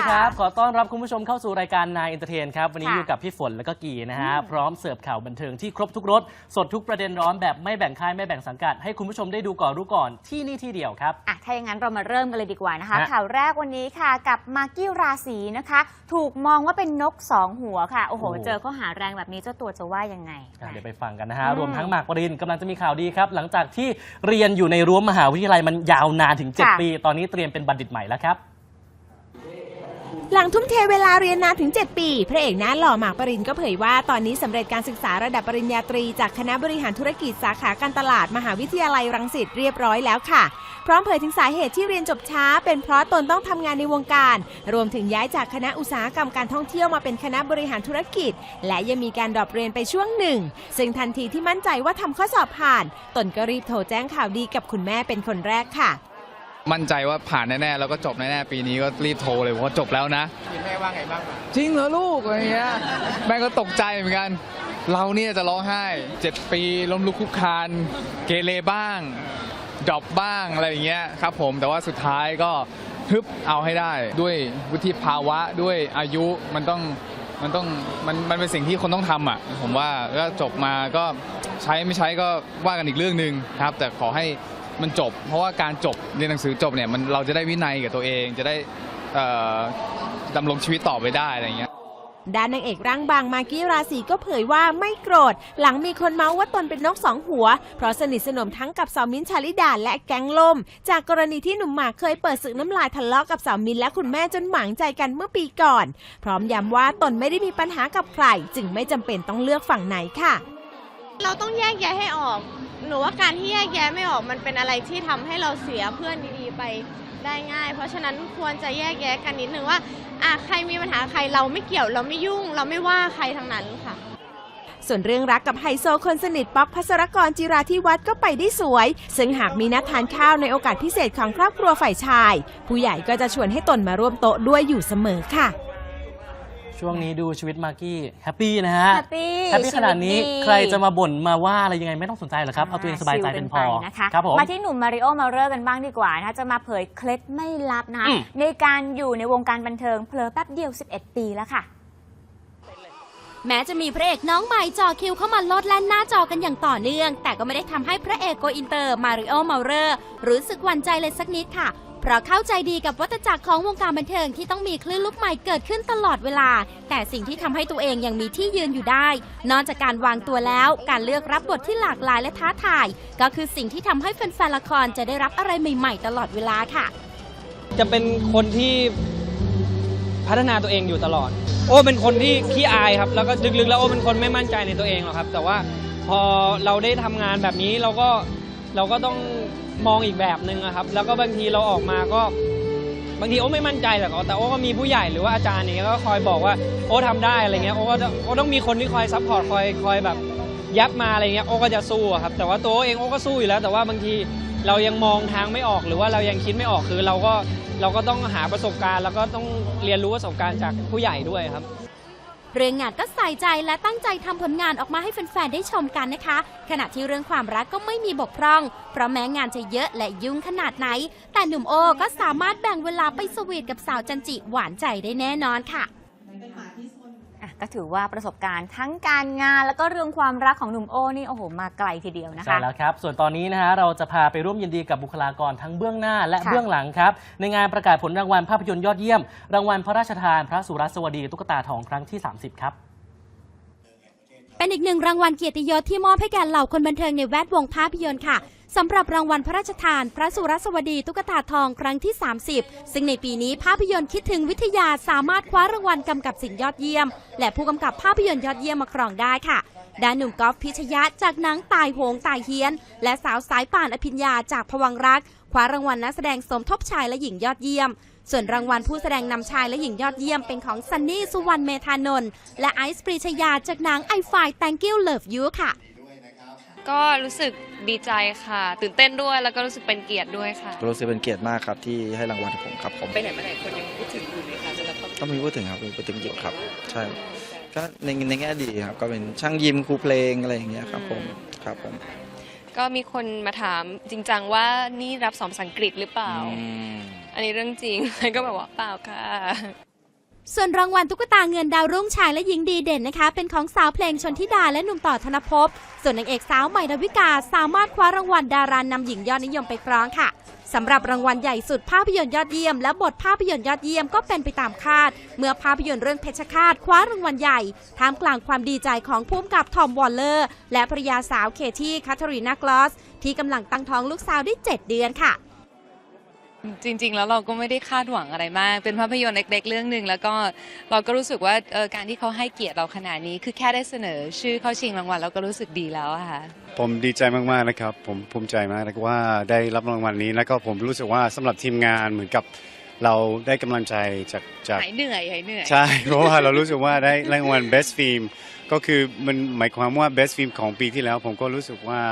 ดีครับ ขอต้อนรับคุณผู้ชมเข้าสู่รายการนายเอนเตอร์เทนครับ วันนี้ค่ะอยู่กับพี่ฝนและก็กีนะฮะ พร้อมเสิร์ฟข่าวบันเทิงที่ครบทุกรส สดทุกประเด็นร้อนแบบไม่แบ่งค่าย ไม่แบ่งสังกัด ให้คุณผู้ชมได้ดูก่อนรู้ก่อนที่นี่ที่เดียวครับ อะ ถ้าอย่างนั้นเรามาเริ่มกันเลยดีกว่านะคะฮะข่าวแรกวันนี้ค่ะกับมากกี้ราศีนะคะ ถูกมองว่าเป็นนกสองหัวค่ะ โอ้โห เจอข้อหาแรงแบบนี้เจ้าตัวจะว่ายังไงอะนะเดี๋ยวไปฟังกันนะฮะอืมรวมทั้งหมากปรินกำลังจะมีข่าวดีครับ หลังจากที่เรียนอยู่ในรั้วมหาวิทยาลัยมันยาวนานถึงค่ะ7ปี ตอนนี้เตรียมเป็นบัณฑิตใหม่แล้วครับ หลังทุ่มเทเวลาเรียนนานถึง 7 ปี พระเอกหน้าหล่อหมากปรินก็เผยว่าตอนนี้สำเร็จการศึกษาระดับปริญญาตรี จากคณะบริหารธุรกิจสาขาการตลาดมหาวิทยาลัยรังสิตเรียบร้อยแล้วค่ะ พร้อมเผยถึงสาเหตุที่เรียนจบช้า เป็นเพราะตนต้องทำงานในวงการ รวมถึงย้ายจากคณะอุตสาหกรรมการท่องเที่ยวมาเป็นคณะบริหารธุรกิจ และยังมีการดรอปเรียนไปช่วงหนึ่ง ซึ่งทันทีที่มั่นใจว่าทำข้อสอบผ่าน ตนก็รีบโทรแจ้งข่าวดีกับคุณแม่เป็นคนแรกค่ะ มั่นใจว่าผ่านแน่ๆ แล้วก็จบแน่ๆ ปีนี้ก็รีบโทรเลยว่าจบแล้วนะ แม่ว่าไงบ้างจริงเหรอลูกอะไรเงี้ยแม่ก็ตกใจเหมือนกัน เราเนี่ยจะร้องไห้เจ็ดปีล้มลุกคลุกคลานเกเรบ้างดรอปบ้างอะไรอย่างเงี้ยครับผมแต่ว่าสุดท้ายก็ฮึบเอาให้ได้ ด้วยวุฒิภาวะด้วยอายุมันต้องมันต้องมันมันเป็นสิ่งที่คนต้องทำอะ ผมว่าก็จบมาก็ใช้ไม่ใช้ก็ว่ากันอีกเรื่องหนึ่งครับ แต่ขอให้ มันจบ เพราะว่าการจบเรียนหนังสือจบเนี่ยมันเราจะได้วินัยกับตัวเอง จะได้ดำรงชีวิตต่อไปได้อะไรเงี้ยด้านนางเอกร่างบางมากกี้ราศีก็เผยว่าไม่โกรธ หลังมีคนเมาส์ว่าตนเป็นนกสองหัว เพราะสนิทสนมทั้งกับสาวมิ้นชาลิดาและแก๊งลม จากกรณีที่หนุ่มหมากเคยเปิดศึกน้ำลายทะเลาะกับสาวมิ้นและคุณแม่จนหมางใจกันเมื่อปีก่อน พร้อมย้ำว่าตนไม่ได้มีปัญหากับใคร จึงไม่จำเป็นต้องเลือกฝั่งไหนค่ะ เราต้องแยกแยะให้ออก หนูว่าการที่แยกแยะไม่ออกมันเป็นอะไรที่ทำให้เราเสียเพื่อนดีๆไปได้ง่าย เพราะฉะนั้นควรจะแยกแยะกันนิดนึงว่าอะใครมีปัญหาใครเราไม่เกี่ยวเราไม่ยุ่ง เราไม่ว่าใครทั้งนั้นค่ะ ส่วนเรื่องรักกับไฮโซคนสนิทป๊อกพัสรกรจิราธิวัฒน์ก็ไปได้สวย ซึ่งหากมีนัดทานข้าวในโอกาสพิเศษของครอบครัวฝ่ายชาย ผู้ใหญ่ก็จะชวนให้ตนมาร่วมโต๊ะด้วยอยู่เสมอค่ะ ช่วงนี้ดูชีวิตมากกี้แฮปปี้นะฮะแฮปปี้แฮปปี้ขนาดนี้ชีวิตดีใครจะมาบ่นมาว่าอะไรยังไงไม่ต้องสนใจหรอกครับ เอาตัวเองสบายใจเป็นพอชิลกัไปนะคะครับผมมาที่หนุ่มมาริโอมาเรอร์กันบ้างดีกว่านะคะจะมาเผยเคล็ดไม่ลับนะคะอืมในการอยู่ในวงการบันเทิงเพลอแป๊บเดียว 11 ปีแล้วค่ะแม้จะมีพระเอกน้องใหม่จอคิวเข้ามาโลดแล่นหน้าจอกันอย่างต่อเนื่อง แต่ก็ไม่ได้ทำให้พระเอกโกอินเตอร์มาริโอเมาเรอร์รู้สึกหวั่นใจเลยสักนิดค่ะ เพราะเข้าใจดีกับวัฏจักรของวงการบันเทิงที่ต้องมีคลื่นลูกใหม่เกิดขึ้นตลอดเวลา แต่สิ่งที่ทำให้ตัวเองยังมีที่ยืนอยู่ได้ นอกจากการวางตัวแล้ว การเลือกรับบทที่หลากหลายและท้าทาย ก็คือสิ่งที่ทำให้แฟนๆละครจะได้รับอะไรใหม่ๆ ตลอดเวลาค่ะ จะเป็นคนที่พัฒนาตัวเองอยู่ตลอด โอ้เป็นคนที่ขี้อายครับแล้วก็ลึกๆ แล้วโอ้เป็นคนไม่มั่นใจในตัวเองหรอกครับ แต่ว่าพอเราได้ทำงานแบบนี้เราก็ เราก็ต้องมองอีกแบบหนึ่งอะครับ แล้วก็บางทีเราออกมาก็บางทีโอ้ไม่มั่นใจแต่ก็แต่โอ้ก็มีผู้ใหญ่หรือว่าอาจารย์อย่างเงี้ยก็คอยบอกว่าโอ้ทำได้อะไรเงี้ยโอ้ก็โอ้ต้องมีคนที่คอยซัพพอร์ตคอยคอยแบบยับมาอะไรเงี้ยโอ้ก็จะสู้ครับแต่ว่าตัวเองโอ้ก็สู้อยู่แล้ว แต่ว่าบางทีเรายังมองทางไม่ออกหรือว่าเรายังคิดไม่ออกคือเราก็เราก็ต้องหาประสบการณ์ แล้วก็ต้องเรียนรู้ประสบการณ์จากผู้ใหญ่ด้วยครับ เรื่องงานก็ใส่ใจและตั้งใจทำผลงานออกมาให้แฟนๆได้ชมกันนะคะ ขณะที่เรื่องความรักก็ไม่มีบกพร่อง เพราะแม้งานจะเยอะและยุ่งขนาดไหน แต่หนุ่มโอก็สามารถแบ่งเวลาไปสวีทกับสาวจันจิหวานใจได้แน่นอนค่ะ ก็ถือว่าประสบการณ์ทั้งการงานแล้วก็เรื่องความรักของหนุ่มโอ้นี่โอ้โหมาไกลทีเดียวนะใช่คะแล้วครับ ส่วนตอนนี้นะฮะเราจะพาไปร่วมยินดีกับบุคลากรทั้งเบื้องหน้าและค่ะเบื้องหลังครับ ในงานประกาศผลรางวัลภาพยนตร์ยอดเยี่ยม รางวัลพระราชทานพระสุรสวดีตุ๊กตาทองครั้งที่ 30 ครับเป็นอีกหนึ่งรางวัลเกียรติยศที่มอบให้แก่เหล่าคนบันเทิงในแวดวงภาพยนตร์ค่ะ สำหรับรางวัลพระราชทาน พระสุรสวดีตุ๊กตาทองครั้งที่ 30 ซึ่งในปีนี้ภาพยนตร์คิดถึงวิทยาสามารถคว้ารางวัลกำกับสิ่งยอดเยี่ยม และผู้กำกับภาพยนตร์ยอดเยี่ยมมาครองได้ค่ะด้านหนุ่มกอล์ฟพิชยะจากหนังตายโหงตายเฮียน และสาวสายป่านอภิญญาจากพวังรักคว้ารางวัลนักแสดงสมทบชายและหญิงยอดเยี่ยม ส่วนรางวัลผู้แสดงนำชายและหญิงยอดเยี่ยมเป็นของซันนี่สุวรรณเมธานนท์และไอซ์ปรีชยาจากหนังไอไฟ Thank you Love You ค่ะ ก็รู้สึกดีใจค่ะ ตื่นเต้นด้วยแล้วก็รู้สึกเป็นเกียรติด้วยค่ะ รู้สึกเป็นเกียรติมากครับที่ให้รางวัลผมครับผมไปไหนมาไหนคนยังพูดถึงอยู่ไหมคะสำหรับก็มีพูดถึงครับมีพูดถึงอยู่ครับ ใช่ก็ในในแง่ดีครับ ก็เป็นช่างยิมครูเพลงอะไรอย่างเงี้ยครับผมครับผม ก็มีคนมาถามจริงจังว่านี่รับสอนภาษาอังกฤษหรือเปล่าอืมอันนี้เรื่องจริงก็แบบว่าเปล่าค่ะ ส่วนรางวัลตุ๊กตาเงินดาวรุ่งชายและหญิงดีเด่นนะคะ เป็นของสาวเพลงชนทิดาและหนุ่มต่อธนภพ ส่วนนางเอกสาวใหม่ดาวิกาสามารถคว้ารางวัลดารานำหญิงยอดนิยมไปครองค่ะสำหรับรางวัลใหญ่สุดภาพยนตร์ยอดเยี่ยม และบทภาพยนตร์ยอดเยี่ยมก็เป็นไปตามคาด เมื่อภาพยนตร์เรื่องเพชรฆาตคว้ารางวัลใหญ่ท่ามกลางความดีใจของผู้กำกับทอมวอลเลอร์ และภรรยาสาวเคที่คาทารีนากลอส ที่กำลังตั้งท้องลูกสาวได้ 7 เดือนค่ะ จริง ๆ แล้วเราก็ไม่ได้คาดหวังอะไรมาก เป็นภาพยนตร์เล็ก ๆ เรื่องหนึ่งแล้วก็เราก็รู้สึกว่าเออการที่เขาให้เกียรติเราขนาดนี้ คือแค่ได้เสนอ ชื่อเข้าชิงรางวัลเราก็รู้สึกดีแล้วอะค่ะ ผมดีใจมากๆนะครับ ผมภูมิใจมากนะว่าได้รับรางวัลนี้แล้วก็ผมรู้สึกว่าสำหรับทีมงานเหมือนกับเราได้กำลังใจจากจาก หายเหนื่อยหายเหนื่อย ใช่ เพราะว่าเรารู้สึกว่าได้รางวัล Best Film ก็คือมันหมายความว่า Best Film ของปีที่แล้ว ผมก็รู้สึกว่า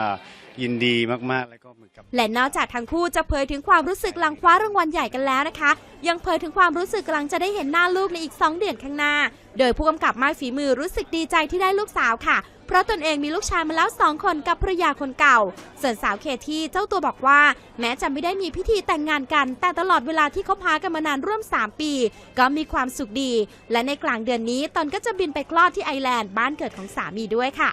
ยินดีมากๆแล้วก็เหมือนกับ และนอกจากทั้งคู่จะเผยถึงความรู้สึกหลังคว้ารางวัลใหญ่กันแล้วนะคะ ยังเผยถึงความรู้สึกหลังจะได้เห็นหน้าลูกในอีก 2 เดือนข้างหน้า โดยผู้กำกับมากฝีมือรู้สึกดีใจที่ได้ลูกสาวค่ะ เพราะตนเองมีลูกชายมาแล้ว2คนกับภรรยาคนเก่า ส่วนสาวเคที่เจ้าตัวบอกว่า แม้จะไม่ได้มีพิธีแต่งงานกัน แต่ตลอดเวลาที่เขาพากันมานานร่วม 3 ปี ก็มีความสุขดี และในกลางเดือนนี้ตนก็จะบินไปคลอดที่ไอร์แลนด์บ้านเกิดของสามีด้วยค่ะ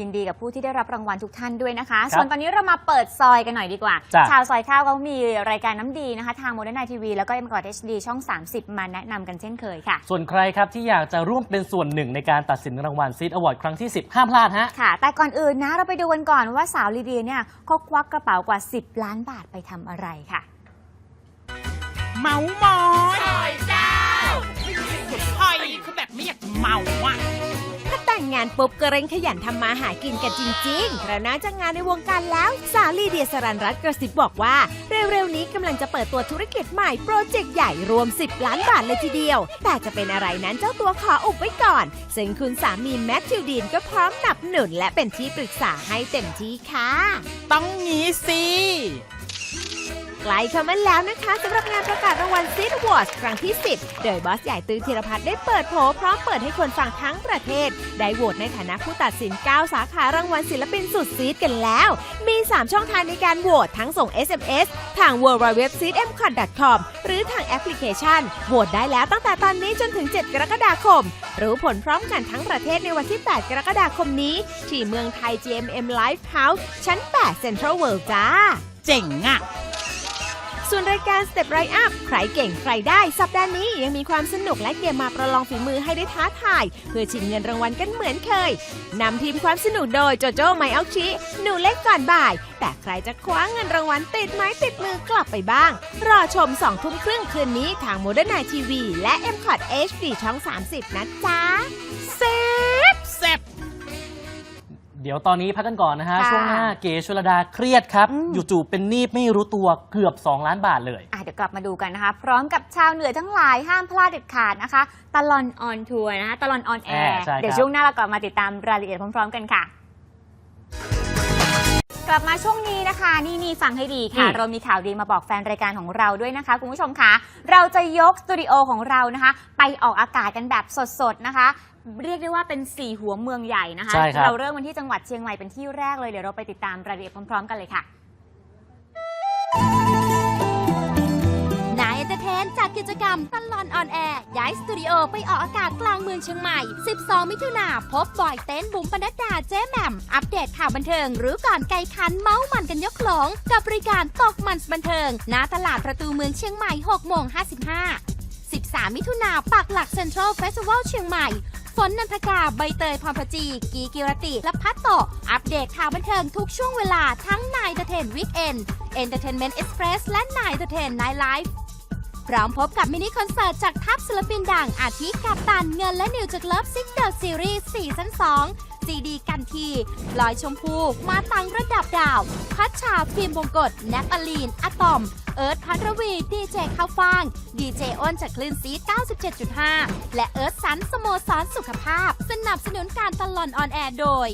ยินดีกับผู้ที่ได้รับรางวัลทุกท่านด้วยนะคะครับส่วนตอนนี้เรามาเปิดซอยกันหน่อยดีกว่า จ้ะ ชาวซอยข้าวเขามีรายการน้ำดีนะคะ ทางโมเดิร์นไนทีวีแล้วก็เอ็มกอดเอชดีช่อง 30 มาแนะนำกันเช่นเคยค่ะ ส่วนใครครับที่อยากจะร่วมเป็นส่วนหนึ่งในการตัดสินรางวัลซีดอวอร์ดครั้งที่ 10 ห้ามพลาดฮะ ค่ะ แต่ก่อนอื่นนะเราไปดูกันก่อนว่าสาวลีเดียเนี่ยเขาควักกระเป๋ากว่า 10 ล้านบาทไปทำอะไรค่ะ เมามอยหอยเจ้าหอยคือแบบไม่อยากจะเมาอะถ้าแต่ งงานปุ๊บก็เร่งขยันทำมาหากินกันจริงๆเพราะนอกจากงานในวงการแล้ว สาวลีเดียสรันรัตน์กระซิบบอกว่า เร็วๆนี้กำลังจะเปิดตัวธุรกิจใหม่โปรเจกต์ใหญ่รวม 10 ล้านบาทเลยทีเดียว แต่จะเป็นอะไรนั้นเจ้าตัวขออุบไว้ก่อน ซึ่งคุณสามีแมทธิวดีนก็พร้อมหนับหนุนและเป็นที่ปรึกษาให้เต็มที่ค่ะ ต้องงี้สิ กล้เข้ามาแล้วนะคะสำหรับงานประกาศรางวัลซีดวอร์ดครั้งที่ 10 โดยบอสใหญ่ตือธีรพัฒน์ได้เปิดโผพร้อมเปิดให้คนฟังทั้งประเทศ ได้โหวตในฐานะผู้ตัดสิน 9 สาขารางวัลศิลปินสุดซีดกันแล้ว มี 3 ช่องทางในการโหวตทั้งส่ง SMS ทาง w w w c d m c o t c o m หรือทางแอปพลิเคชันโหวตได้แล้วตั้งแต่ตอนนี้จนถึง 7 กรกฎาคม รู้ผลพร้อมกันทั้งประเทศในวันที่ 8 กรกฎาคมนี้ ที่เมืองไทย GMM Live House ชั้น 8 Central World จ้า เจ๋งอะ ส่วนรายการ Step Right Up ใครเก่งใครได้สัปดาห์นี้ยังมีความสนุกและเกมมาประลองฝีมือให้ได้ท้าทาย เพื่อชิงเงินรางวัลกันเหมือนเคยนำทีมความสนุกโดยโจโจ้ไมออกชิหนูเล็กก่อนบ่าย แต่ใครจะคว้าเงินรางวัลติดไม้ติดมือกลับไปบ้าง รอชม2ทุ่มครึ่งคืนนี้ทาง Modern Night TV และ m c o t HD ช่อง 30 นะจ๊ะ เดี๋ยวตอนนี้พักกันก่อนนะฮะ ค่ะช่วงหน้าเก๋ชลดาเครียดครับ อืม อยู่ๆเป็นหนี้ไม่รู้ตัวเกือบ 2 ล้านบาทเลย อะเดี๋ยวกลับมาดูกันนะคะ พร้อมกับชาวเหนือทั้งหลายห้ามพลาดเด็ดขาดนะคะตลอนออนทัวร์นะคะตลอนออนแอร์แอร์ใช่ครับ เดี๋ยวช่วงหน้าเรากลับมาติดตามรายละเอียดพร้อม ๆ กันค่ะ กลับมาช่วงนี้นะคะ นี่นี่ฟังให้ดีค่ะ อืม เรามีข่าวดีมาบอกแฟนรายการของเราด้วยนะคะคุณผู้ชมคะเราจะยกสตูดิโอของเรานะคะ ไปออกอากาศกันแบบสดๆนะคะ เรียกได้ว่าเป็นสี่หัวเมืองใหญ่นะคะ ใช่ครับ เราเริ่มกันที่จังหวัดเชียงใหม่เป็นที่แรกเลย เดี๋ยวเราไปติดตามรายละเอียดพร้อม ๆ กันเลยค่ะ นายเอนเตอร์เทนจากกิจกรรมตลอนออนแอร์ย้ายสตูดิโอไปออกอากาศกลางเมืองเชียงใหม่ 12 มิถุนาพบบอยเต้นบุ๋มปนัดดาเจ๊แหม่ม อัปเดตข่าวบันเทิงหรือก่อนไกลคันเมาส์มันกันยกหลง กับบริการตกมันบันเทิงณตลาดประตูเมืองเชียงใหม่6โมง55 13 มิถุนาปักหลักเซ็นทรัลเฟสติวัลเชียงใหม่ ฝนนันทกา ใบเตยพรพจี กีกิรติ และพัตโตอัปเดตข่าวบันเทิงทุกช่วงเวลาทั้งนายเดเทนวิกเอนเอนเตอร์เทนเมนต์เอ็กซ์เพรสและนายเดเทนไนไลฟ์พร้อมพบกับมินิคอนเสิร์ตจากทัพศิลปินดังอาทิกัปตันเงินและนิวจากเลิฟซิกเดอะซีรีส์ซีซั่น2ซีดีกันทีลอยชมพู มาตังระดับดาว พัชชาฟิล์มบงกฎแนปอลีนอะตอม เอิร์ธพัทรวีดีเจข้าวฟ่าง ดีเจอ้นจากคลื่นซี 97.5 และเอิร์ธสันสโมสรสุขภาพ สนับสนุนการตลอนออนแอร์โดย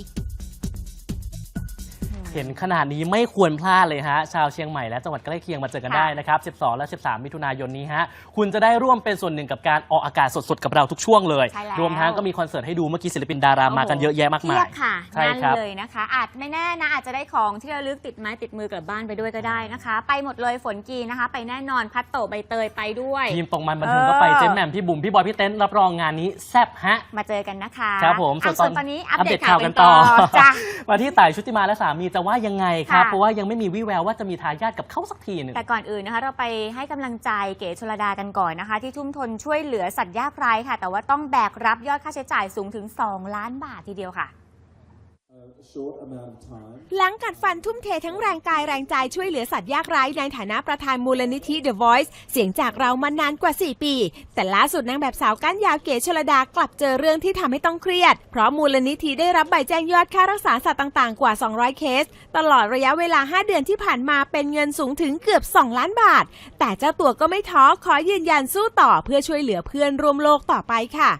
เห็นขนาดนี้ไม่ควรพลาดเลยฮะ ชาวเชียงใหม่และจังหวัดใกล้เคียงมาเจอกันค่ะได้นะครับ 12 และ 13 มิถุนายนนี้ฮะ คุณจะได้ร่วมเป็นส่วนหนึ่งกับการออกอากาศสดๆ กับเราทุกช่วงเลย ใช่แล้ว รวมทั้งก็มีคอนเสิร์ตให้ดูเมื่อกี้ศิลปินดารามากันเยอะแยะมากมาเทียย บค่ะใช่นั่นครับ เลยนะคะ อาจไม่แน่นะ อาจจะได้ของที่ระลึกติดไม้ติดมือกลับบ้านไปด้วยก็ได้นะคะ ไปหมดเลยฝนกีนะคะ ไปแน่นอนพัดโตะใบเตยไปด้วย ทีมตรงมันบันเทิงก็ไปเออ เจมแหม่มพี่บุ๋มพี่บอยพี่เต้นรับรองงานนี้แซ่บฮะ มาเจอกันนะคะครับผมอะส่วนตอนนี้อัปเดตข่าวกันต่อ จ้ะ มาที่ต่ายชุติมาและสามีจะว่ายังไงครับ ค่ะ เพราะว่ายังไม่มีวี่แววว่าจะมีทายาทกับเขาสักทีหนึ่ง แต่ก่อนอื่นนะคะ เราไปให้กำลังใจเก๋ชลดากันก่อนนะคะ ที่ทุ่มทนช่วยเหลือสัตว์ยากไร้ค่ะ แต่ว่าต้องแบกรับยอดค่าใช้จ่ายสูงถึง 2 ล้านบาททีเดียวค่ะ หลังกัดฟันทุ่มเททั้งแรงกายแรงใจช่วยเหลือสัตว์ยากไร้ในฐานะประธานมูลนิธิ The Voice เสียงจากเรามานานกว่า 4 ปี แต่ล่าสุดนางแบบสาวก้านยาวเก๋ชลดากลับเจอเรื่องที่ทำให้ต้องเครียด เพราะมูลนิธิได้รับใบแจ้งยอดค่ารักษาสัตว์ต่างๆ กว่า 200 เคส ตลอดระยะเวลา 5 เดือนที่ผ่านมาเป็นเงินสูงถึงเกือบ 2 ล้านบาท แต่เจ้าตัวก็ไม่ท้อขอยืนยันสู้ต่อเพื่อช่วยเหลือเพื่อนร่วมโลกต่อไปค่ะ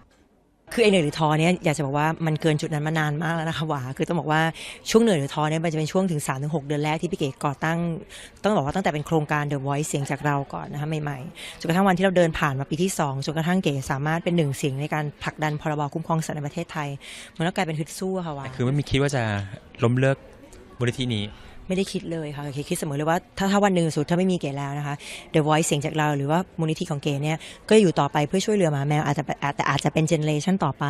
คือไอเหนื่อยหรือท้อเนี่ยอยากจะบอกว่ามันเกินจุดนั้นมานานมากแล้วนะคะหวาคือต้องบอกว่าช่วงเหนื่อยหรือท้อเนี่ยมันจะเป็นช่วงถึง3าถึงหเดือนแรกที่พี่เก๋ก่อตั้ง ต้องบอกว่าตั้งแต่เป็นโครงการ The Voice เสียงจากเราก่อนนะคะใหม่ๆจนกระทั่งวันที่เราเดินผ่านมาปีที่ 2จนกระทั่งเก๋สามารถเป็นหนึ่งเสียงในการผลักดันพรบคุ้มครองสัตว์ในประเทศไทยมันก็กลายเป็นฮึดสู้ค่ะหวาคือไม่มีคิดว่าจะล้มเลิกมูลนิธินี้ ไม่ได้คิดเลยค่ะคิดคิดเสมอเลยว่าถ้าถ้าวันหนึ่งสุดถ้าไม่มีเก๋แล้วนะคะ The Voice เสียงจากเราหรือว่ามูลนิธิของเก๋เนี่ยก็อยู่ต่อไปเพื่อช่วยเหลือหมาแมวอาจจะอาจแต่อาจจะเป็นเจเนเรชันต่อไป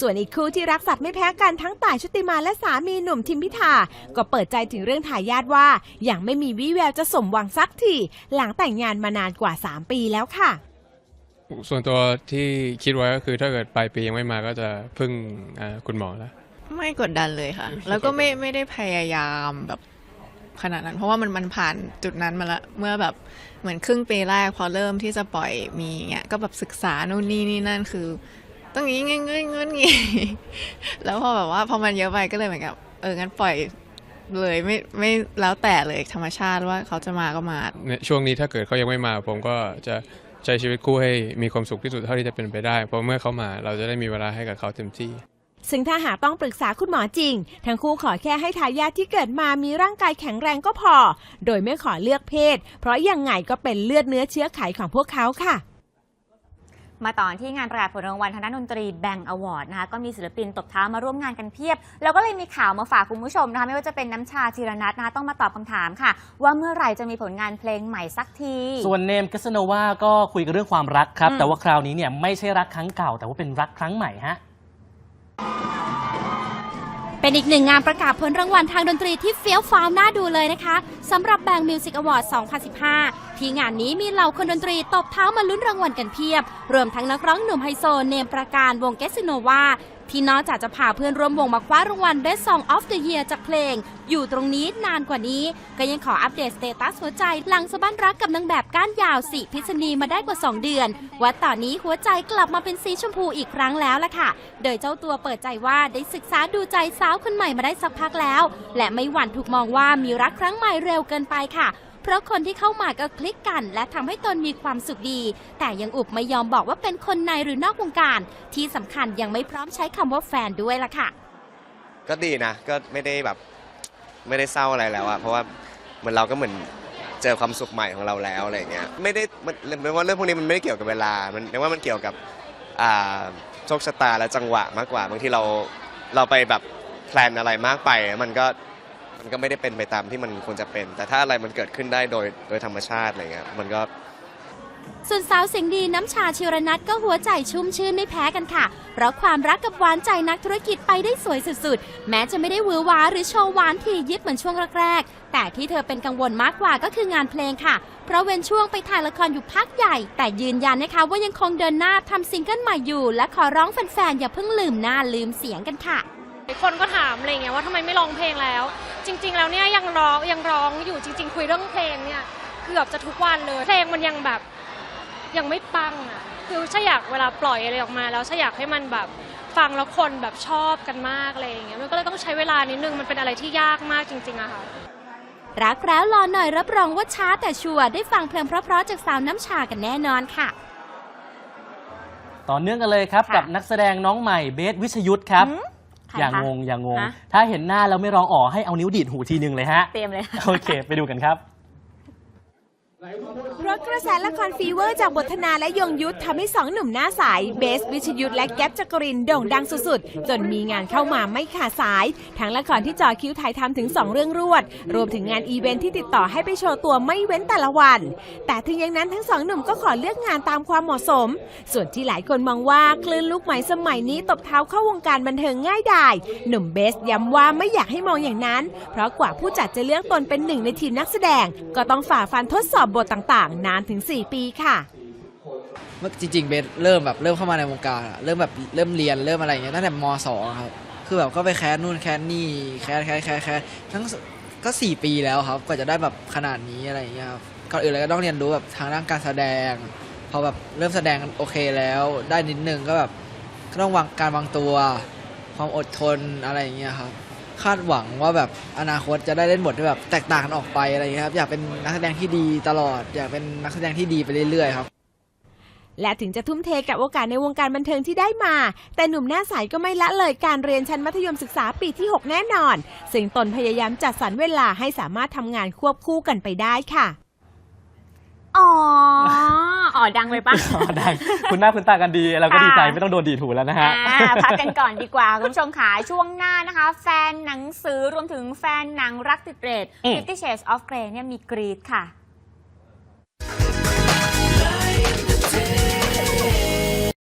ส่วนอีกคู่ที่รักสัตว์ไม่แพ้กันทั้งต่ายชุติมาและสามีหนุ่มทิมพิธา ก็เปิดใจถึงเรื่องทายาทว่า ยังไม่มีวี่แววจะสมหวังสักที หลังแต่งงานมานานกว่า 3 ปีแล้วค่ะ ส่วนตัวที่คิดไว้ก็คือถ้าเกิดปลายปียังไม่มาก็จะพึ่งอ่าคุณหมอแล้ว ไม่กดดันเลยค่ะ แล้วก็ไม่ไม่ได้พยายามแบบ ขนาดนั้น เพราะว่ามันมันผ่านจุดนั้นมาละเมื่อแบบเหมือนครึ่งปีแรกพอเริ่มที่จะปล่อยมีเงี้ยก็แบบศึกษานู่นนี่นี่นั่นคือ ต้องงี้เงี้งี้งี้งี้แล้วพอแบบว่าพอมันเยอะไปก็เลยเหมือนกับเอองั้นปล่อยเลยไม่ไม่แล้วแต่เลยธรรมชาติว่าเขาจะมาก็มาช่วงนี้ถ้าเกิดเขายังไม่มา ผมก็จะใช้ชีวิตคู่ให้มีความสุขที่สุดเท่าที่จะเป็นไปได้ เพราะเมื่อเขามาเราจะได้มีเวลาให้กับเขาเต็มที่ ซึ่งถ้าหากต้องปรึกษาคุณหมอจริง ทั้งคู่ขอแค่ให้ทายาทที่เกิดมามีร่างกายแข็งแรงก็พอ โดยไม่ขอเลือกเพศ เพราะยังไงก็เป็นเลือดเนื้อเชื้อไขของพวกเขาค่ะมาต่อที่งานประกาศผลรางวัลทางด้านดนตรีแบงอวอร์ดนะคะก็มีศิลปินตบเท้ามาร่วมงานกันเพียบ แล้วก็เลยมีข่าวมาฝากคุณผู้ชมนะคะไม่ว่าจะเป็นน้ำชาธีรนัทนะคะต้องมาตอบคำถามค่ะ ว่าเมื่อไหร่จะมีผลงานเพลงใหม่สักที ส่วนเนมกัสโนวาก็คุยกันเรื่องความรักครับอืมแต่ว่าคราวนี้เนี่ยไม่ใช่รักครั้งเก่า แต่ว่าเป็นรักครั้งใหม่ฮะ เป็นอีกหนึ่งงานประกาศผลรางวัลทางดนตรีที่เฟี้ยวฟ้าวน่าดูเลยนะคะสำหรับแบงมิวสิกอวอร์ด2015 ที่งานนี้มีเหล่าคนดนตรีตบเท้ามาลุ้นรางวัลกันเพียบ รวมทั้งนักร้องหนุ่มไฮโซเนมประการวงเกสโนวาที่นอกจากจะพาเพื่อนร่วมวงมาคว้ารางวัล Best Song of the Year จากเพลง อยู่ตรงนี้นานกว่านี้ ก็ยังขออัปเดตสเตตัสหัวใจหลังสะบั้นรักกับนางแบบก้านยาวสิพิษณีมาได้กว่า 2 เดือน ว่าตอนนี้หัวใจกลับมาเป็นสีชมพูอีกครั้งแล้วล่ะค่ะ โดยเจ้าตัวเปิดใจว่าได้ศึกษาดูใจสาวคนใหม่มาได้สักพักแล้ว และไม่หวั่นถูกมองว่ามีรักครั้งใหม่เร็วเกินไปค่ะ เพราะคนที่เข้ามาก็คลิกกัน และทำให้ตนมีความสุขดี แต่ยังอุบไม่ยอมบอกว่าเป็นคนในหรือนอกวงการ ที่สำคัญยังไม่พร้อมใช้คำว่าแฟนด้วยล่ะค่ะ ก็ดีนะ ก็ไม่ได้แบบไม่ได้เศร้าอะไรแล้วอะเพราะว่าเหมือนเราก็เหมือนเจอความสุขใหม่ของเราแล้วอะไรเงี้ยไม่ได้มันเรียกว่าเรื่องพวกนี้มันไม่ได้เกี่ยวกับเวลา มันเรียกว่ามันเกี่ยวกับโชคชะตาและจังหวะมากกว่าบางทีเราเราไปแบบแพลนอะไรมากไป มันก็ มันก็ไม่ได้เป็นไปตามที่มันควรจะเป็น แต่ถ้าอะไรมันเกิดขึ้นได้โดยโดยธรรมชาติอะไรเงี้ยมันก็ส่วนสาวเสียงดีน้ำชาชิรนัทก็หัวใจชุ่มชื่นไม่แพ้กันค่ะ เพราะความรักกับหวานใจนักธุรกิจไปได้สวยสุดๆ แม้จะไม่ได้หวือหวาหรือโชว์หวานทียิบเหมือนช่วงแรกๆ แต่ที่เธอเป็นกังวลมากกว่าก็คืองานเพลงค่ะ เพราะเว้นช่วงไปถ่ายละครอยู่พักใหญ่ แต่ยืนยันนะคะว่ายังคงเดินหน้าทำซิงเกิลใหม่อยู่ และขอร้องแฟนๆอย่าเพิ่งลืมหน้าลืมเสียงกันค่ะคนก็ถามอะไรเงี้ยว่าทำไมไม่ร้องเพลงแล้ว จริง ๆ แล้วเนี่ยยังร้องยังร้องอยู่จริง ๆ คุยเรื่องเพลงเนี่ยเกือบจะทุกวันเลยเพลงมันยังแบบยังไม่ปังอะคือฉันอยากเวลาปล่อยอะไรออกมา แล้วฉันอยากให้มันแบบฟังแล้วคนแบบชอบกันมากอะไรอย่างเงี้ยมันก็เลยต้องใช้เวลานิดนึงมันเป็นอะไรที่ยากมากจริงๆอะค่ะรักแล้วรอหน่อยรับรองว่าช้าแต่ชัวร์ได้ฟังเพลงเพราะๆจากสาวน้ำชากันแน่นอนค่ะ ต่อเนื่องกันเลยครับ กับนักแสดงน้องใหม่เบสวิชยุทธครับใคร อย่างคะงงอย่างงงฮะถ้าเห็นหน้าแล้วไม่ร้องอ๋อให้เอานิ้วดีดหูทีนึงเลยฮะ เตรียมเลยค่ะ โอเค ไปดูกันครับ เพราะกระแสละครฟีเวอร์จากบทนาและยงยุทธทำให้สองหนุ่มหน้าใสเบสวิชยุทธและแก๊ปจักรินโด่งดังสุดๆ จนมีงานเข้ามาไม่ขาดสาย ทั้งละครที่จอคิวถ่ายทำถึง 2 เรื่องรวด รวมถึงงานอีเวนท์ที่ติดต่อให้ไปโชว์ตัวไม่เว้นแต่ละวัน แต่ถึงอย่างนั้นทั้งสองหนุ่มก็ขอเลือกงานตามความเหมาะสม ส่วนที่หลายคนมองว่าคลื่นลูกใหม่สมัยนี้ตบเท้าเข้าวงการบันเทิงง่ายดายหนุ่มเบสย้ำว่าไม่อยากให้มองอย่างนั้น เพราะกว่าผู้จัดจะเลือกตนเป็นหนึ่งในทีมนักแสดง ก็ต้องฝ่าฟันทดสอบบทต่างๆ นานถึง 4 ปีค่ะเมื่อจริงๆเบสเริ่มแบบเริ่มเข้ามาในวงการอะเริ่มแบบเริ่มเรียนเริ่มอะไรอย่างเงี้ยตั้งแต่มสองครับคือแบบก็ไปแคสนู่นแคสนี่แคสแคสแคสแคสทั้งก็สี่ปีแล้วครับกว่าจะได้แบบขนาดนี้อะไรอย่างเงี้ยครับก่อนอื่นเลยก็ต้องเรียนรู้แบบทางด้านการแสดงพอแบบเริ่มแสดงโอเคแล้ว ได้นิดนึงก็แบบก็ต้องวางการวางตัว ความอดทนอะไรอย่างเงี้ยครับ คาดหวังว่าแบบอนาคตจะได้เล่นบทที่แบบแตกต่างกันออกไปอะไรอย่างเงี้ยครับอยากเป็นนักแสดงที่ดีตลอด อยากเป็นนักแสดงที่ดีไปเรื่อยๆครับและถึงจะทุ่มเทกับโอกาสในวงการบันเทิงที่ได้มา แต่หนุ่มหน้าใสก็ไม่ละเลยการเรียนชั้นมัธยมศึกษาปีที่ 6 แน่นอน ซึ่งตนพยายามจัดสรรเวลาให้สามารถทำงานควบคู่กันไปได้ค่ะ อ๋อ อ๋อ ดังไปปะอ๋อได้คุณหน้าคุณตากันดีเราก็ค่ะดีใจไม่ต้องโดนดีดหูแล้วนะฮะ อ่าพักกันก่อนดีกว่า คุณผู้ชมค่ะช่วงหน้านะคะ แฟนหนังสือรวมถึงแฟนหนังรักติดเรทอืม Fifty Shades of Grey เนี่ยมีกรีดค่ะ